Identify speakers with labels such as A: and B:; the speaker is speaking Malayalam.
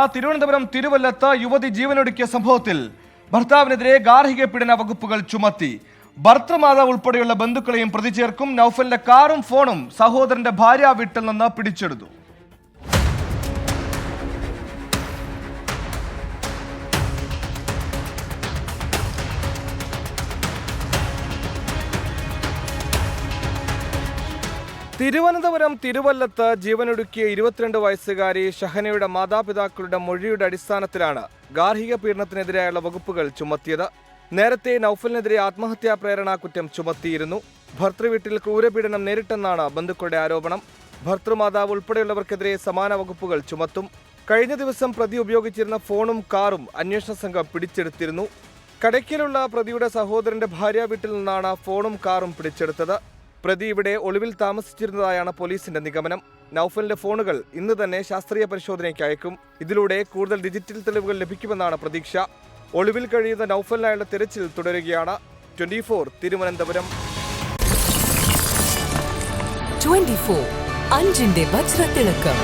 A: ആ തിരുവനന്തപുരം തിരുവല്ലത്ത് യുവതി ജീവനൊടുക്കിയ സംഭവത്തിൽ ഭർത്താവിനെതിരെ ഗാർഹിക പീഡന വകുപ്പുകൾ ചുമത്തി. ഭർത്തൃമാതാവ് ഉൾപ്പെടെയുള്ള ബന്ധുക്കളെയും പ്രതിചേർക്കും നൌഫലിന്റെ കാറും ഫോണും സഹോദരന്റെ ഭാര്യ വീട്ടിൽ നിന്ന് പിടിച്ചെടുത്തു. തിരുവനന്തപുരം തിരുവല്ലത്ത് ജീവനൊടുക്കിയ ഇരുപത്തിരണ്ട് വയസ്സുകാരി ഷഹനയുടെ മാതാപിതാക്കളുടെ മൊഴിയുടെ അടിസ്ഥാനത്തിലാണ് ഗാർഹിക പീഡനത്തിനെതിരായുള്ള വകുപ്പുകൾ ചുമത്തിയത്. നേരത്തെ നൌഫലിനെതിരെ ആത്മഹത്യാ പ്രേരണ കുറ്റം ചുമത്തിയിരുന്നു. ഭർത്തൃവീട്ടിൽ ക്രൂരപീഡനം നേരിട്ടെന്നാണ് ബന്ധുക്കളുടെ ആരോപണം. ഭർത്തൃമാതാവ് ഉൾപ്പെടെയുള്ളവർക്കെതിരെ സമാന വകുപ്പുകൾ ചുമത്തും. കഴിഞ്ഞ ദിവസം പ്രതി ഉപയോഗിച്ചിരുന്ന ഫോണും കാറും അന്വേഷണ സംഘം പിടിച്ചെടുത്തിരുന്നു. കടയ്ക്കലുള്ള പ്രതിയുടെ സഹോദരന്റെ ഭാര്യ വീട്ടിൽ നിന്നാണ് ഫോണും കാറും പിടിച്ചെടുത്തത്. പ്രതി ഇവിടെ ഒളിവിൽ താമസിച്ചിരുന്നതായാണ് പോലീസിന്റെ നിഗമനം. നൌഫലിന്റെ ഫോണുകൾ ഇന്ന് തന്നെ ശാസ്ത്രീയ പരിശോധനയ്ക്ക് അയക്കും. ഇതിലൂടെ കൂടുതൽ ഡിജിറ്റൽ തെളിവുകൾ ലഭിക്കുമെന്നാണ് പ്രതീക്ഷ. ഒളിവിൽ കഴിയുന്ന നൌഫലിനായുള്ള തിരച്ചിൽ തുടരുകയാണ്. Twenty four Thiruvananthapuram.
B: 24 അഞ്ചിന്റെ വജ്രത്തിളക്കം.